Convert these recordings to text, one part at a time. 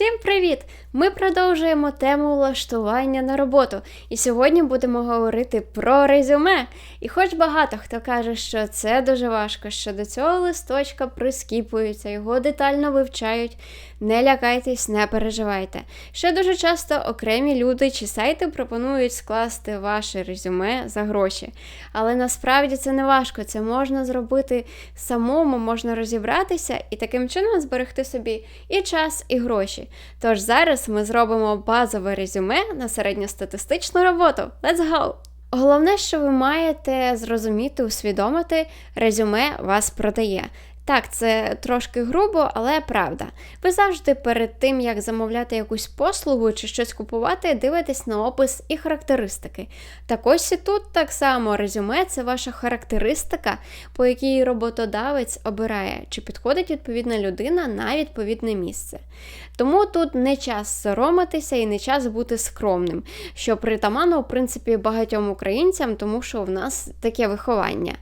Всім привіт! Ми продовжуємо тему влаштування на роботу. І сьогодні будемо говорити про резюме. І хоч багато хто каже, що це дуже важко, що до цього листочка прискіпуються, його детально вивчають. Не лякайтесь, не переживайте. Ще дуже часто окремі люди чи сайти пропонують скласти ваше резюме за гроші. Але насправді це не важко, це можна зробити самому, можна розібратися і таким чином зберегти собі і час, і гроші. Тож зараз ми зробимо базове резюме на середньостатистичну роботу. Let's go! Головне, що ви маєте зрозуміти, усвідомити, резюме вас продає. Так, це трошки грубо, але правда. Ви завжди перед тим, як замовляти якусь послугу чи щось купувати, дивитесь на опис і характеристики. Так ось і тут так само резюме це ваша характеристика, по якій роботодавець обирає, чи підходить відповідна людина на відповідне місце. Тому тут не час соромитися і не час бути скромним, що притаманно, в принципі, багатьом українцям, тому що в нас таке виховання.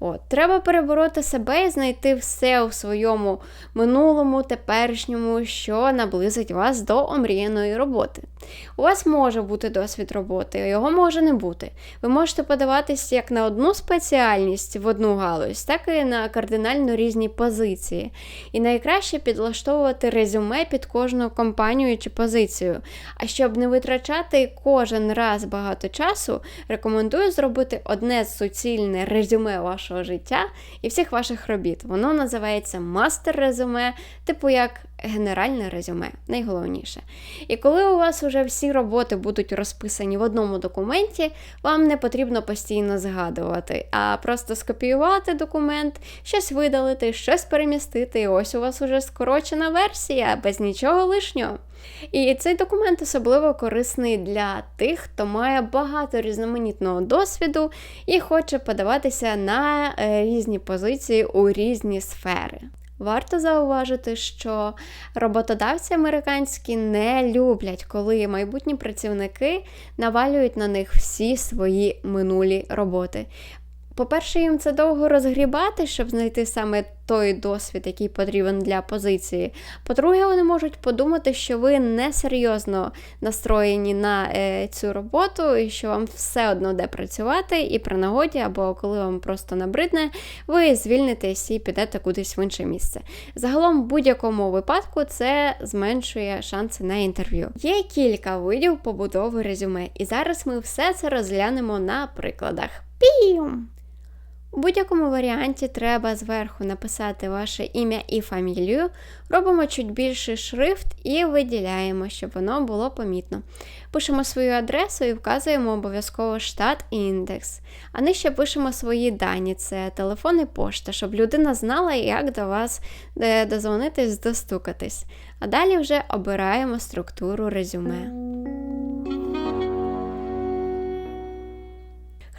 От, Треба перебороти себе і знайти все у своєму минулому, теперішньому, що наблизить вас до омріяної роботи. У вас може бути досвід роботи, а його може не бути. Ви можете подаватись як на одну спеціальність в одну галузь, так і на кардинально різні позиції. І найкраще підлаштовувати резюме під кожну компанію чи позицію. А щоб не витрачати кожен раз багато часу, рекомендую зробити одне суцільне резюме вашого життя і всіх ваших робіт. Воно називається мастер-резюме, типу як генеральне резюме, найголовніше. І коли у вас вже всі роботи будуть розписані в одному документі, вам не потрібно постійно згадувати, а просто скопіювати документ, щось видалити, щось перемістити, і ось у вас уже скорочена версія, без нічого лишнього. І цей документ особливо корисний для тих, хто має багато різноманітного досвіду і хоче подаватися на е, різні позиції у різні сфери. Варто зауважити, що роботодавці американські не люблять, коли майбутні працівники навалюють на них всі свої минулі роботи. По-перше, їм це довго розгрібати, щоб знайти саме той досвід, який потрібен для позиції. По-друге, вони можуть подумати, що ви несерйозно настроєні на е, цю роботу, і що вам все одно де працювати, і при нагоді, або коли вам просто набридне, ви звільнитесь і підете кудись в інше місце. Загалом, в будь-якому випадку, це зменшує шанси на інтерв'ю. Є кілька видів побудови резюме, і зараз ми все це розглянемо на прикладах. Пім! У будь-якому варіанті треба зверху написати ваше ім'я і фамілію, робимо чуть більший шрифт і виділяємо, щоб воно було помітно. Пишемо свою адресу і вказуємо обов'язково штат і індекс. А нижче пишемо свої дані, це телефон і пошта, щоб людина знала, як до вас е, дозвонитись, достукатись. А далі вже обираємо структуру резюме.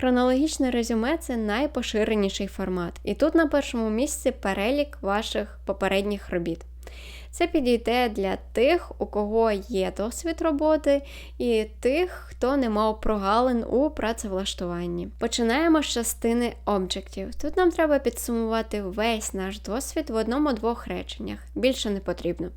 Хронологічне резюме це найпоширеніший формат, і тут на першому місці перелік ваших попередніх робіт. Це підійде для тих, у кого є досвід роботи, і тих, хто не мав прогалин у працевлаштуванні. Починаємо з частини об'єктів. Тут нам треба підсумувати весь наш досвід в одному-двох реченнях, більше не потрібно.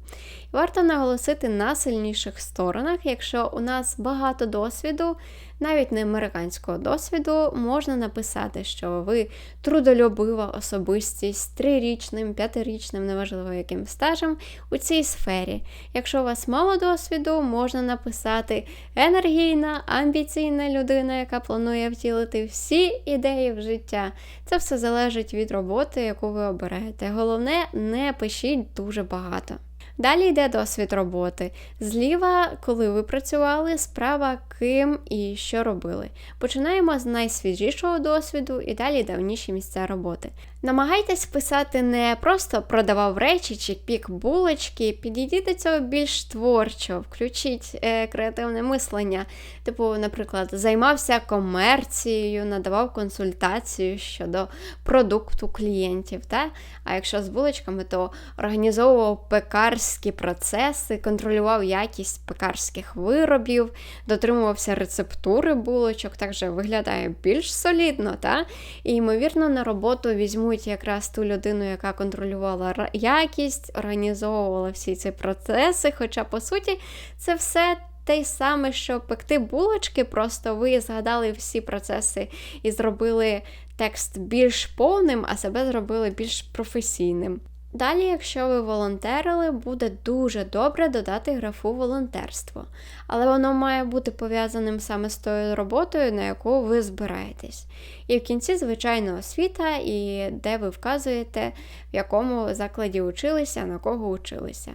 Варто наголосити на сильніших сторонах, якщо у нас багато досвіду навіть не американського досвіду, можна написати, що ви трудолюбива особистість трирічним, п'ятирічним, неважливо яким стажем у цій сфері. Якщо у вас мало досвіду, можна написати енергійна, амбіційна людина, яка планує втілити всі ідеї в життя. Це все залежить від роботи, яку ви оберете. Головне, не пишіть дуже багато. Далі йде досвід роботи. Зліва, коли ви працювали, справа ким і що робили. Починаємо з найсвіжішого досвіду і далі давніші місця роботи. Намагайтесь писати не просто продавав речі чи пік булочки, підійдіть до цього більш творчо, включіть е, креативне мислення. Типу, наприклад, займався комерцією, надавав консультацію щодо продукту клієнтів. Та? А якщо з булочками, то організовував пекарські пекарські процеси, контролював якість пекарських виробів, дотримувався рецептури булочок, так же виглядає більш солідно. Та? І, ймовірно, на роботу візьмуть якраз ту людину, яка контролювала якість, організовувала всі ці процеси. Хоча, по суті, це все те саме, що пекти булочки, просто ви згадали всі процеси і зробили текст більш повним, а себе зробили більш професійним. Далі, якщо ви волонтерили, буде дуже добре додати графу волонтерство, але воно має бути пов'язаним саме з тою роботою, на яку ви збираєтесь. І в кінці, звичайно, освіта, і де ви вказуєте, в якому закладі училися, на кого училися.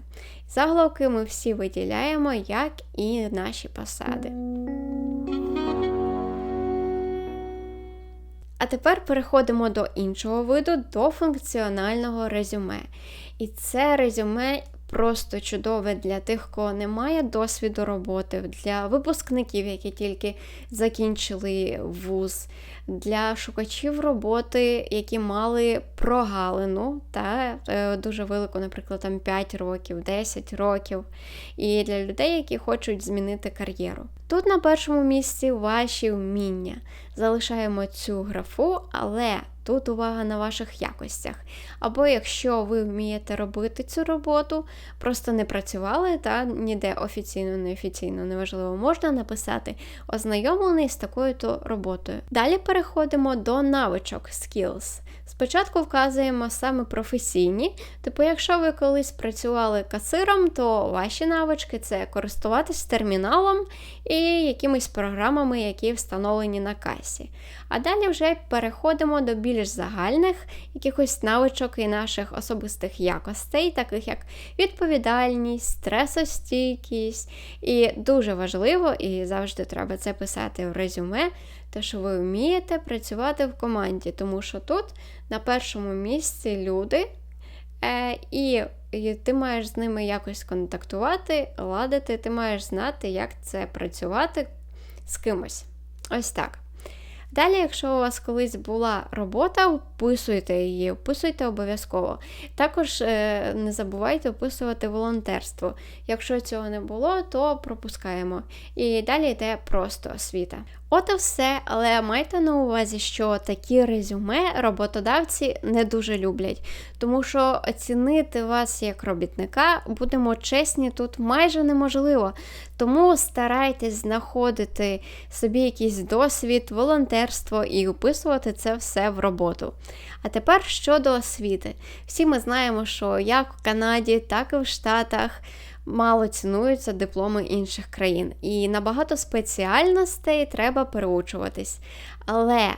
Заголовки ми всі виділяємо, як і наші посади. А тепер переходимо до іншого виду, до функціонального резюме. І це резюме просто чудове для тих, кого немає досвіду роботи, для випускників, які тільки закінчили вуз, для шукачів роботи, які мали прогалину, та е, дуже велику, наприклад, там 5 років, 10 років, і для людей, які хочуть змінити кар'єру. Тут на першому місці ваші вміння. Залишаємо цю графу, але тут увага на ваших якостях. Або якщо ви вмієте робити цю роботу, просто не працювали, та ніде офіційно, неофіційно, неважливо, можна написати ознайомлений з такою-то роботою. Далі переходимо до навичок skills. Спочатку вказуємо саме професійні, типу, якщо ви колись працювали касиром, то ваші навички це користуватись терміналом і якимись програмами, які встановлені на касі. А далі вже переходимо до більш загальних якихось навичок і наших особистих якостей, таких як відповідальність, стресостійкість. І дуже важливо, і завжди треба це писати в резюме, те, що ви вмієте працювати в команді, тому що тут на першому місці люди, е, і, ти маєш з ними якось контактувати, ладити, ти маєш знати, як це працювати з кимось. Ось так. Далі, якщо у вас колись була робота, вписуйте її, вписуйте обов'язково. Також е, не забувайте вписувати волонтерство. Якщо цього не було, то пропускаємо. І далі йде просто освіта. От і все, але майте на увазі, що такі резюме роботодавці не дуже люблять, тому що оцінити вас як робітника, будемо чесні, тут майже неможливо. Тому старайтесь знаходити собі якийсь досвід, волонтерство і вписувати це все в роботу. А тепер щодо освіти. Всі ми знаємо, що як в Канаді, так і в Штатах мало цінуються дипломи інших країн. І на багато спеціальностей треба переучуватись. Але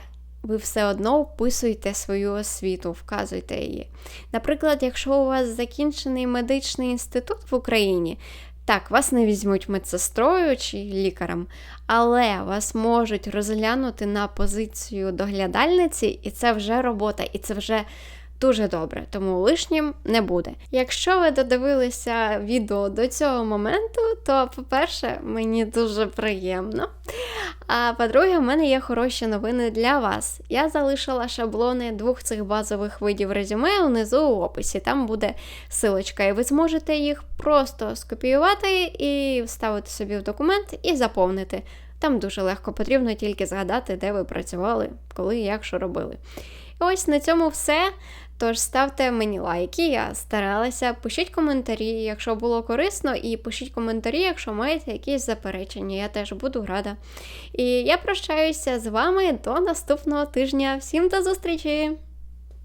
ви все одно вписуєте свою освіту, вказуйте її. Наприклад, якщо у вас закінчений медичний інститут в Україні, так, вас не візьмуть медсестрою чи лікарем, але вас можуть розглянути на позицію доглядальниці, і це вже робота, і це вже дуже добре, тому лишнім не буде. Якщо ви додивилися відео до цього моменту, то, по-перше, мені дуже приємно. А по-друге, в мене є хороші новини для вас. Я залишила шаблони двох цих базових видів резюме внизу у описі. Там буде силочка, і ви зможете їх просто скопіювати і вставити собі в документ і заповнити. Там дуже легко потрібно тільки згадати, де ви працювали, коли і як що робили. І ось на цьому все. Тож ставте мені лайки, я старалася. Пишіть коментарі, якщо було корисно, і пишіть коментарі, якщо маєте якісь заперечення, я теж буду рада. І я прощаюся з вами до наступного тижня. Всім до зустрічі!